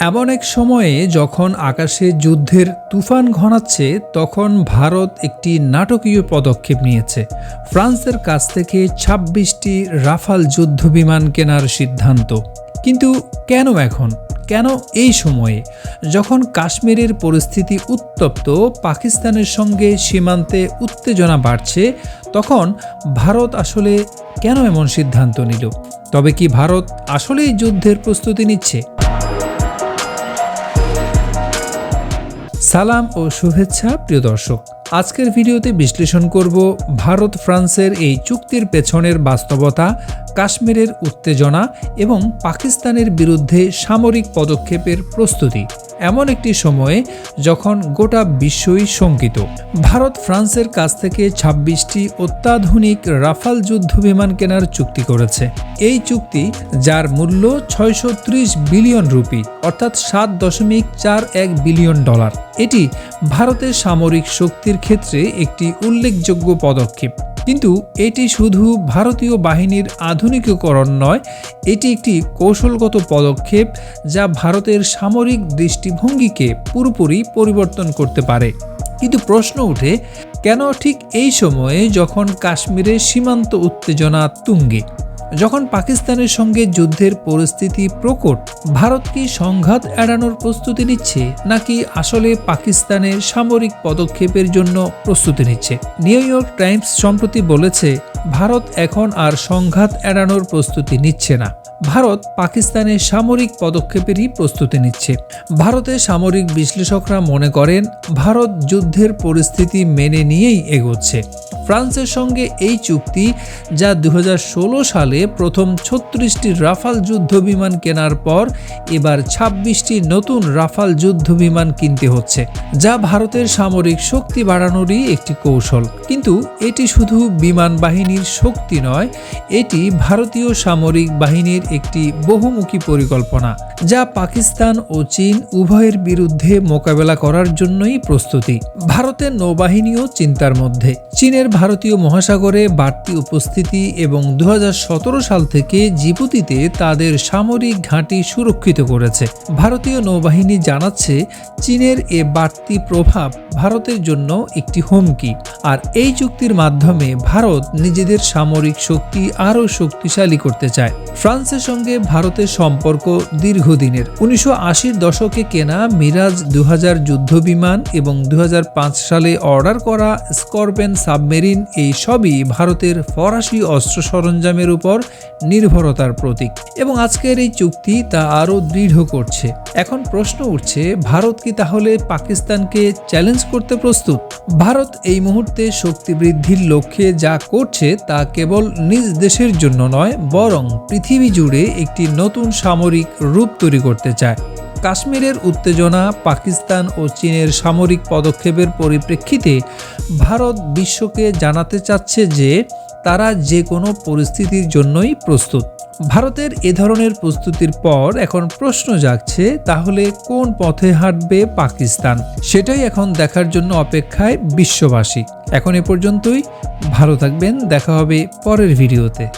এমন এক সময়ে যখন আকাশে যুদ্ধের তুফান ঘনাচ্ছে, তখন ভারত একটি নাটকীয় পদক্ষেপ নিয়েছে। ফ্রান্সের কাছ থেকে ছাব্বিশটি রাফাল যুদ্ধ বিমান কেনার সিদ্ধান্ত। কিন্তু কেন এখন? কেন এই সময়ে? যখন কাশ্মীরের পরিস্থিতি উত্তপ্ত, পাকিস্তানের সঙ্গে সীমান্তে উত্তেজনা বাড়ছে, তখন ভারত আসলে কেন এমন সিদ্ধান্ত নিল? তবে কি ভারত আসলেই যুদ্ধের প্রস্তুতি নিচ্ছে? সালাম ও শুভেচ্ছা, প্রিয় দর্শক। আজকের ভিডিওতে বিশ্লেষণ করব ভারত ফ্রান্সের এই চুক্তির পেছনের বাস্তবতা, কাশ্মীরের উত্তেজনা এবং পাকিস্তানের বিরুদ্ধে সামরিক পদক্ষেপের প্রস্তুতি। এমন একটি সময়ে যখন গোটা বিশ্বই শঙ্কিত। ভারত ফ্রান্সের কাছ থেকে ছাব্বিশটি অত্যাধুনিক রাফাল যুদ্ধ বিমান কেনার চুক্তি করেছে। এই চুক্তি, যার মূল্য ছয়শো ত্রিশ বিলিয়ন রুপি, অর্থাৎ সাত দশমিক চার এক বিলিয়ন ডলার। এটি ভারতের সামরিক শক্তির ক্ষেত্রে একটি উল্লেখযোগ্য পদক্ষেপ। কিন্তু এটি শুধু ভারতীয় বাহিনীর আধুনিকীকরণ নয়, এটি একটি কৌশলগত পদক্ষেপ যা ভারতের সামরিক দৃষ্টিভঙ্গিকে পুরোপুরি পরিবর্তন করতে পারে। কিন্তু প্রশ্ন উঠে, কেন ঠিক এই সময়ে যখন কাশ্মীরে সীমান্ত উত্তেজনা তুঙ্গে? যখন পাকিস্তানের সঙ্গে যুদ্ধের পরিস্থিতি প্রকট, ভারত কি সংঘাত এড়ানোর প্রস্তুতি নিচ্ছে, নাকি আসলে পাকিস্তানের সামরিক পদক্ষেপের জন্য প্রস্তুতি নিচ্ছে? নিউ ইয়র্ক টাইমস সম্প্রতি বলেছে, ভারত এখন আর সংঘাত এড়ানোর প্রস্তুতি নিচ্ছে না। ভারত পাকিস্তানের সামরিক পদক্ষেপেরই প্রস্তুতি নিচ্ছে। ভারতের সামরিক বিশ্লেষকরা মনে করেন, ভারত যুদ্ধের পরিস্থিতি মেনে নিয়েই এগোচ্ছে। ফ্রান্সের সঙ্গে এই চুক্তি, যা দু হাজার ষোলো সালে প্রথম ছত্রিশটি রাফাল যুদ্ধ বিমান কেনার পর এবার ২৬টি নতুন রাফাল যুদ্ধ বিমান কিনতে হচ্ছে, যা ভারতের সামরিক শক্তি বাড়ানোরই একটি কৌশল। কিন্তু এটি শুধু বিমান বাহিনীর শক্তি নয়, এটি ভারতীয় সামরিক বাহিনীর একটি বহুমুখী পরিকল্পনা, যা পাকিস্তান ও চীন উভয়ের বিরুদ্ধে মোকাবেলা করার জন্যই প্রস্তুতি। ভারতের নৌবাহিনীও চিন্তার মধ্যে। চীনের ভারতীয় মহাসাগরে বাড়তি উপস্থিতি এবং দু হাজার সতেরো সাল থেকে জিবুতিতে তাদের সামরিক ঘাঁটি সুরক্ষিত করেছে। ভারতীয় নৌবাহিনী জানাচ্ছে, চীনের এ বাড়তি প্রভাব ভারতের জন্য একটি হুমকি। আর এই চুক্তির মাধ্যমে ভারত নিজেদের সামরিক শক্তি আরও শক্তিশালী করতে চায়। ফ্রান্সের সঙ্গে ভারতের সম্পর্ক দীর্ঘদিনের। উনিশশো দশকে কেনা মিরাজ দু যুদ্ধ বিমান এবং দু হাজার পাঁচ সালে অর্ডার করা স্করপেন সাবমেরিন এই সবই ভারতের ফরাসি অস্ত্র সরঞ্জামের উপর নির্ভরতার প্রতীক। এবং আজকের এই চুক্তি তা আরও দৃঢ় করছে। এখন প্রশ্ন উঠছে, ভারত কি তাহলে পাকিস্তানকে চ্যালেঞ্জ করতে প্রস্তুত। ভারত এই মুহূর্তে শক্তি বৃদ্ধির লক্ষ্যে যা করছে তা কেবল নিজ দেশের জন্য নয়, বরং পৃথিবী জুড়ে একটি নতুন সামরিক রূপ তৈরি করতে চায়। কাশ্মীরের উত্তেজনা, পাকিস্তান ও চীনের সামরিক পদক্ষেপের পরিপ্রেক্ষিতে ভারত বিশ্বকে জানাতে চাচ্ছে যে তারা যে কোনো পরিস্থিতির জন্যই প্রস্তুত। ভারতের এ ধরনের প্রস্তুতির পর এখন প্রশ্ন জাগছে, তাহলে কোন পথে হাঁটবে পাকিস্তান? সেটাই এখন দেখার জন্য অপেক্ষায় বিশ্ববাসী। এখন এ পর্যন্তই। ভালো থাকবেন, দেখা হবে পরের ভিডিওতে।